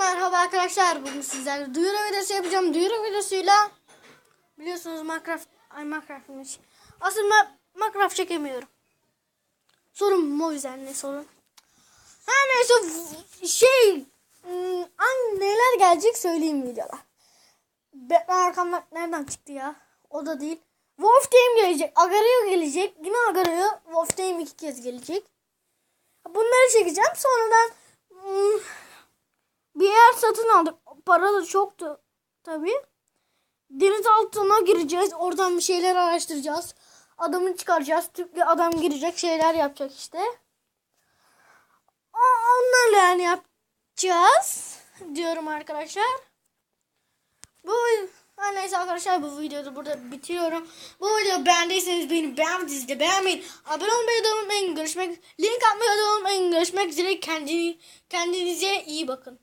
merhaba arkadaşlar. Bugün sizlerle duyuru videosu yapacağım. Duyuru videosuyla biliyorsunuz Minecraft ay Minecraft'mış. Aslında Minecraft çekemiyorum. Sorun o yüzden ne sorun. Her neyse şey ım, an neler gelecek söyleyeyim videoda. Batman arkamdan nereden çıktı ya? O da değil. Wolf Team gelecek. Agario gelecek. Yine Agario. Wolf Team iki kez gelecek. Bunları çekeceğim. Sonradan satın aldık. Para da çoktu tabii. Deniz altına gireceğiz. Oradan bir şeyler araştıracağız. Adamı çıkaracağız. Tüplü adam girecek şeyler yapacak işte. Onlarla yani yapacağız diyorum arkadaşlar. Bu her neyse arkadaşlar bu videoda burada bitiriyorum. Bu videoyu beğendiyseniz beni beğenmediniz de beğenmeyin. Abone olmayı da unutmayın. Görüşmek link atmayı da unutmayın. Görüşmek üzere. Kendini, kendinize iyi bakın.